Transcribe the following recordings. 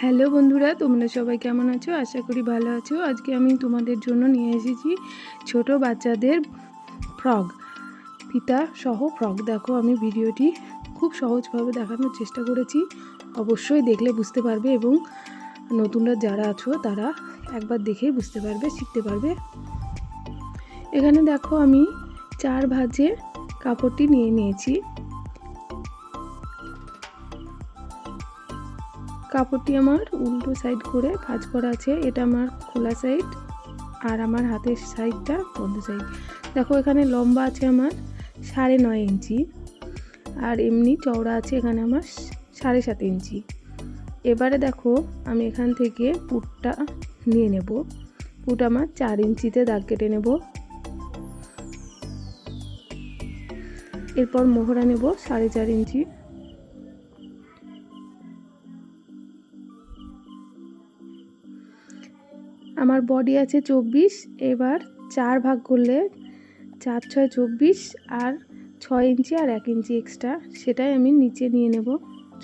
Hello বন্ধুরা, তোমরা সবাই কেমন আছো? আশা করি ভালো আছো। আজকে আমি তোমাদের জন্য নিয়ে এসেছি ছোট বাচ্চাদের ফ্রগ ফিতা সহ ফ্রগ। দেখো, আমি ভিডিওটি খুব সহজভাবে দেখানোর চেষ্টা করেছি। অবশ্যই দেখলে বুঝতে পারবে এবং নতুনরা যারা আছো, তারা একবার দেখেই বুঝতে পারবে, শিখতে পারবে। এখানে দেখো, আমি চার ভাজে কাপড়টি নিয়ে নিয়েছি। কাপড়টি আমার উল্টো সাইড করে ভাজ করা আছে। এটা আমার খোলা সাইড আর আমার হাতের সাইডটা বন্ধ সাইড দেখো, এখানে লম্বা আছে আমার সাড়ে নয় ইঞ্চি আর এমনি চওড়া আছে এখানে আমার সাড়ে সাত ইঞ্চি। এবারে দেখো, আমি এখান থেকে পুটটা নিয়ে নেব। পুট আমার চার ইঞ্চিতে দাগ কেটে নেব। এরপর মোহরা নেব সাড়ে চার ইঞ্চি। আমার বডি আছে চব্বিশ, এবার চার ভাগ করলে চার ছয় চব্বিশ আর ছয় ইঞ্চি আর এক ইঞ্চি এক্সট্রা সেটাই আমি নিচে নিয়ে নেব।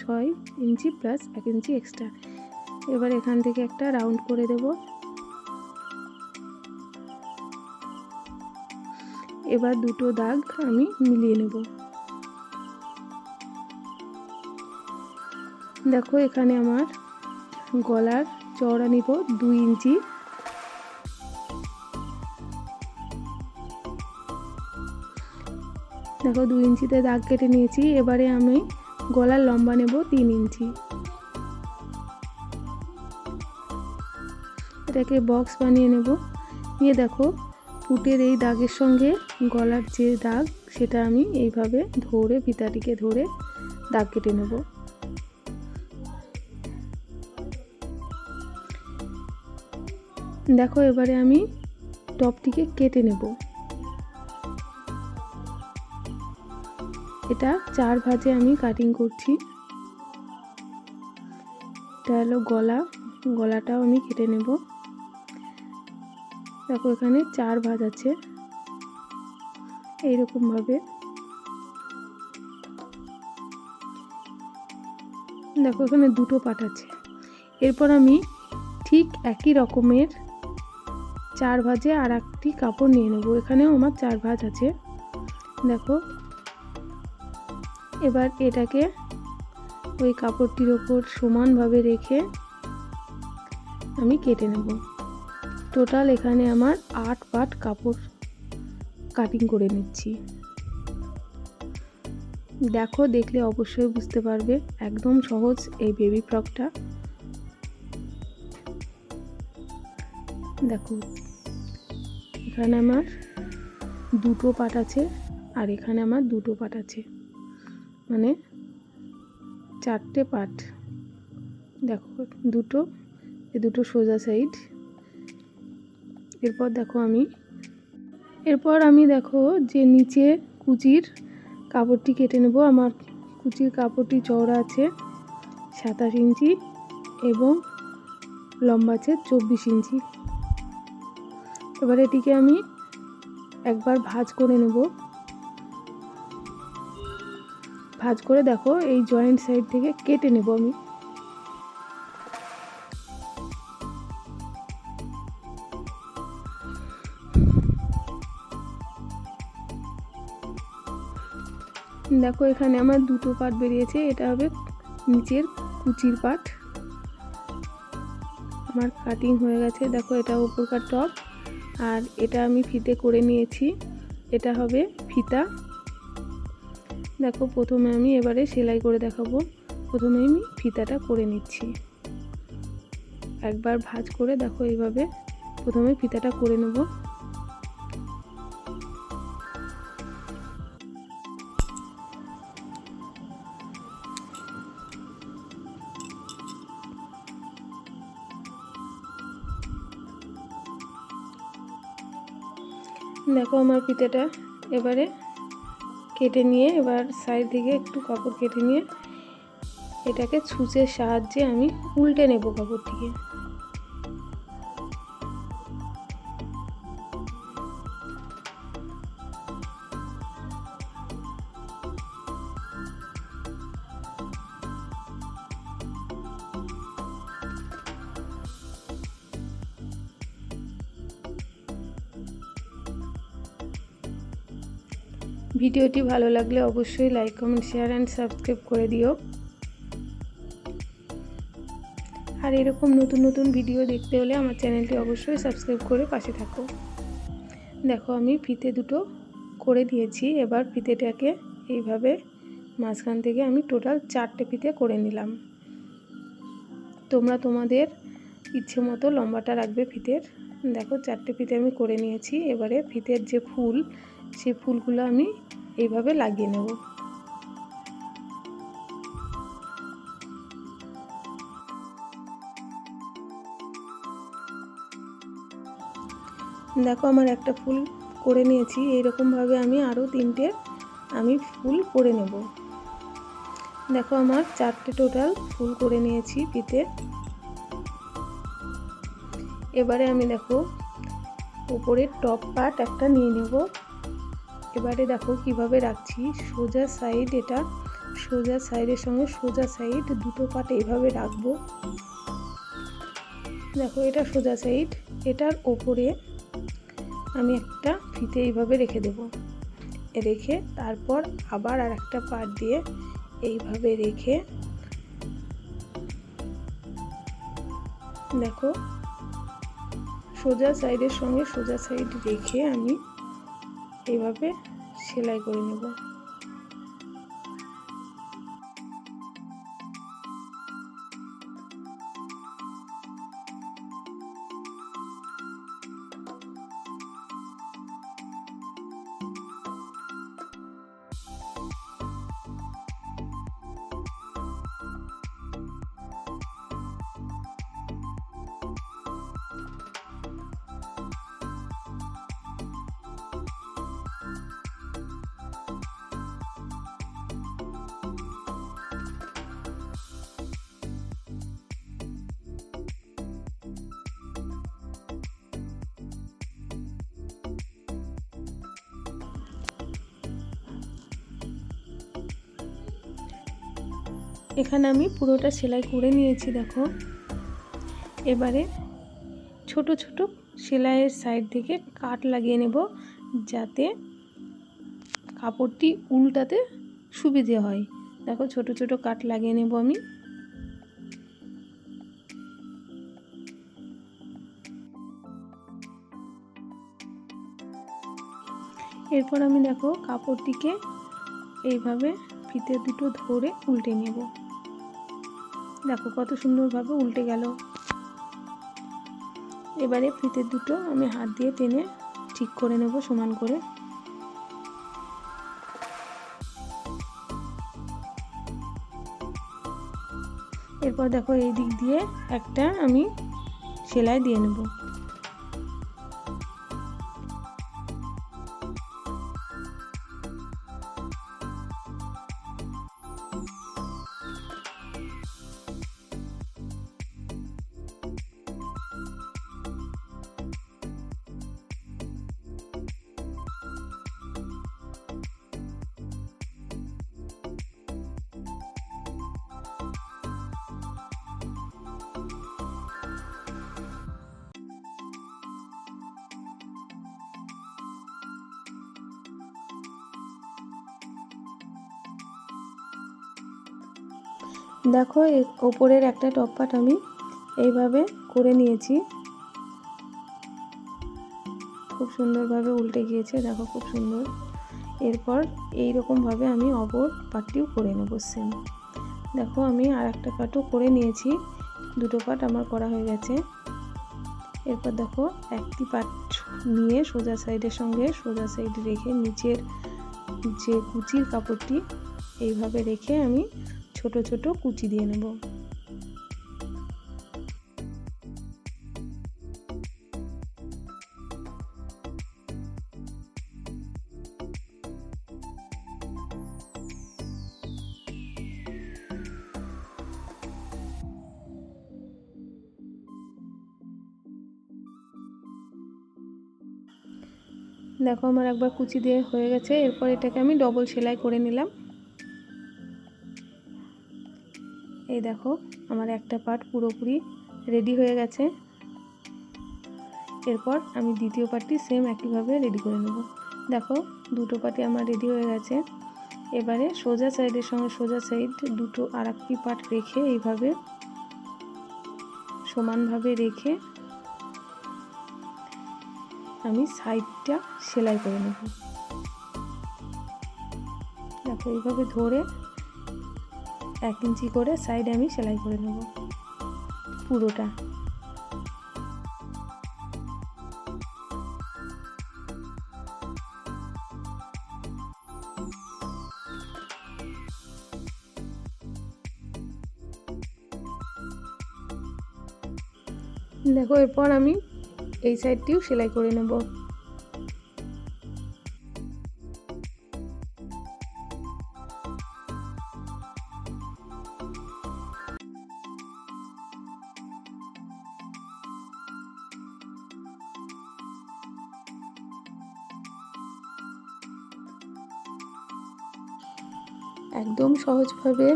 ছয় ইঞ্চি প্লাস এক ইঞ্চি এক্সট্রা এবার এখান থেকে একটা রাউন্ড করে দেব। এবার দুটো দাগ আমি মিলিয়ে নেব। দেখো এখানে আমার গলার চওড়া নিব দুই ইঞ্চি। দেখো, দু ইঞ্চিতে দাগ কেটে নিয়েছি। এবারে আমি গলার লম্বা নেব তিন ইঞ্চি। এটাকে বক্স বানিয়ে নেব। নিয়ে দেখো ফুটের এই দাগের সঙ্গে গলার যে দাগ, সেটা আমি এইভাবে ধরে, ফিতাটিকে ধরে দাগ কেটে নেব। দেখো, এবারে আমি টপটিকে কেটে নেব। এটা চার ভাজে আমি কাটিং করছি। এটা হলো গলা, গলাটাও আমি কেটে নেব। দেখো এখানে চার ভাজ আছে। এইরকমভাবে। দেখো এখানে দুটো পাট আছে। এরপর আমি ঠিক একই রকমের চার ভাজে আর একটি কাপড় নিয়ে নেব। এখানেও আমার চার ভাজ আছে। দেখো এবার এটাকে ওই কাপড়টির ওপর সমানভাবে রেখে আমি কেটে নেব। টোটাল এখানে আমার আট পাট কাপড় কাটিং করে নিচ্ছি। দেখো, দেখলে অবশ্যই বুঝতে পারবে, একদম সহজ এই বেবি ফ্রকটা দেখো, এখানে আমার দুটো পাট আছে আর এখানে আমার দুটো পাট আছে। মানে চারটে পাট। দেখো, দুটো, এ দুটো সোজা সাইড। এরপর দেখো আমি, এরপর আমি দেখো যে নিচে কুচির কাপড়টি কেটে নেব। আমার কুচির কাপড়টি চওড়া আছে, সাতাশ ইঞ্চি এবং লম্বা আছে চব্বিশ ইঞ্চি। এবার এটিকে আমি একবার ভাজ করে নেব। ভাজ করে দেখো, এই জয়েন্ট সাইড থেকে কেটে নেব আমি। দেখো, এখানে আমার দুটো পাট বেরিয়েছে, এটা হবে নিচের কুচির পাট। আমার কাটিং হয়ে গেছে, দেখো, এটা উপরকার টপ আর এটা আমি ফিতে করে নিয়েছি, এটা হবে ফিতা। দেখো, প্রথমে আমি এবারে সেলাই করে দেখাবো। প্রথমে আমি ফিতাটা করে নিচ্ছি। একবার ভাজ করে দেখো এইভাবে প্রথমে ফিতাটা করে নেব। দেখো আমার ফিতেটা এবারে কেটে নিয়ে এবার সাইড থেকে একটু কাপড় কেটে নিয়ে এটাকে ছুঁচের সাহায্যে আমি উল্টে নেব কাপড়টিকে। ভিডিওটি ভালো লাগলে অবশ্যই like, comment share and subscribe করে দিও। আর এরকম নতুন নতুন ভিডিও দেখতে হলে আমার চ্যানেলটি অবশ্যই সাবস্ক্রাইব করে পাশে থাকো। দেখো, আমি ফিতে দুটো করে দিয়েছি। এবার ফিতেটাকে এইভাবে মাঝখান থেকে আমি টোটাল চারটে ফিতে করে নিলাম। তোমরা তোমাদের ইচ্ছে মতো লম্বাটা রাখবে ফিতের। দেখো, চারটে ফিতে আমি করে নিয়েছি। এবারে ফিতের যে ফুল সেই ফুলগুলো আমি এইভাবে লাগিয়ে নেব। দেখো আমার একটা ফুল করে নিয়েছি, এইরকমভাবে আমি আরও তিনটে আমি ফুল করে নেব। দেখো আমার চারটে টোটাল ফুল করে নিয়েছি ফিতে এবারে আমি দেখো উপরের টপ পার্ট একটা নিয়ে নেব। এবারে দেখো কীভাবে রাখছি। সোজা সাইড এটা, সোজা সাইডের সঙ্গে সোজা সাইড দুটো পাট এইভাবে রাখব। দেখো এটা সোজা সাইড এটার ওপরে আমি একটা ফিতে এইভাবে রেখে দেব। রেখে তারপর আবার আর একটা পার্ট দিয়ে এইভাবে রেখে দেখো, সোজা সাইডের সঙ্গে সোজা সাইড রেখে আমি এইভাবে সেলাই করে নেব। এখানে আমি পুরোটা সেলাই করে নিয়েছি, দেখো। এবারে ছোট ছোট সেলাইয়ের সাইড থেকে কাট লাগিয়ে নেব, যাতে কাপড়টি উল্টাতে সুবিধে হয়। দেখো, ছোট ছোট কাট লাগিয়ে নেব আমি। এরপর আমি, দেখো, কাপড়টিকে এইভাবে ফিতে দুটো ধরে উল্টে নেব। দেখো কত সুন্দরভাবে উল্টে গেল। এবারে ফিতে দুটো আমি হাত দিয়ে টেনে ঠিক করে নেব সমান করে। এরপর দেখো এই দিক দিয়ে একটা আমি সেলাই দিয়ে নেব। দেখো ওপরের একটা টপ পাট আমি এইভাবে করে নিয়েছি। খুব সুন্দরভাবে উল্টে গিয়েছে, দেখো খুব সুন্দর। এরপর এই রকমভাবে আমি অপর পাটটিও করে নেব সেম দেখো, আমি আর একটা পাটও করে নিয়েছি, দুটো পাট আমার করা হয়ে গেছে। এরপর দেখো, একটি পাট নিয়ে সোজা সাইডের সঙ্গে সোজা সাইড রেখে নিচের যে কুচির কাপড়টি, এইভাবে রেখে আমি ছোট ছোট কুচি দিয়ে নেব। দেখো আমার একবার কুচি দিয়ে হয়ে গেছে, এরপর এটাকে আমি ডবল সেলাই করে নিলাম। এই দেখো, আমার একটা পার্ট পুরোপুরি রেডি হয়ে গেছে। এরপর আমি দ্বিতীয় পার্টটি সেম একইভাবে রেডি করে নেব। দেখো, দুটো পার্টি আমার রেডি হয়ে গেছে। এবারে সোজা সাইডের সঙ্গে সোজা সাইড দুটো আর একটি পাট রেখে এইভাবে সমানভাবে রেখে আমি সাইডটা সেলাই করে নেব। দেখো, এইভাবে ধরে এক ইঞ্চি করে সাইডে আমি সেলাই করে নেব, পুরোটা। দেখো, এরপর আমি এই সাইডটিও সেলাই করে নেব। একদম সহজভাবে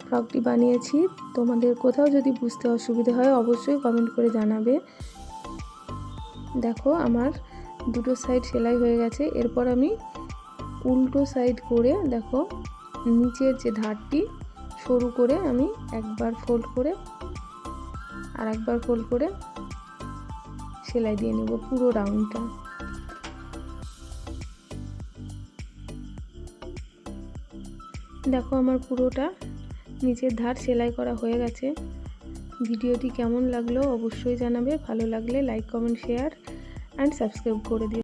ফ্রকটি বানিয়েছি। তোমাদের কোথাও যদি বুঝতে অসুবিধা হয়, অবশ্যই কমেন্ট করে জানাবে। দেখো, আমার দুটো সাইড সেলাই হয়ে গেছে। এরপর আমি উল্টো সাইড করে, দেখো, নিচের যে ধারটি, সরু করে আমি একবার ফোল্ড করে আর একবার ফোল্ড করে সেলাই দিয়ে নেব পুরো রাউন্ডটা দেখো আমার পুরোটা, নিচের ধার সেলাই করা হয়ে গেছে। ভিডিওটি কেমন লাগল অবশ্যই জানাবে, ভালো লাগলে like comment share and subscribe করে দিও।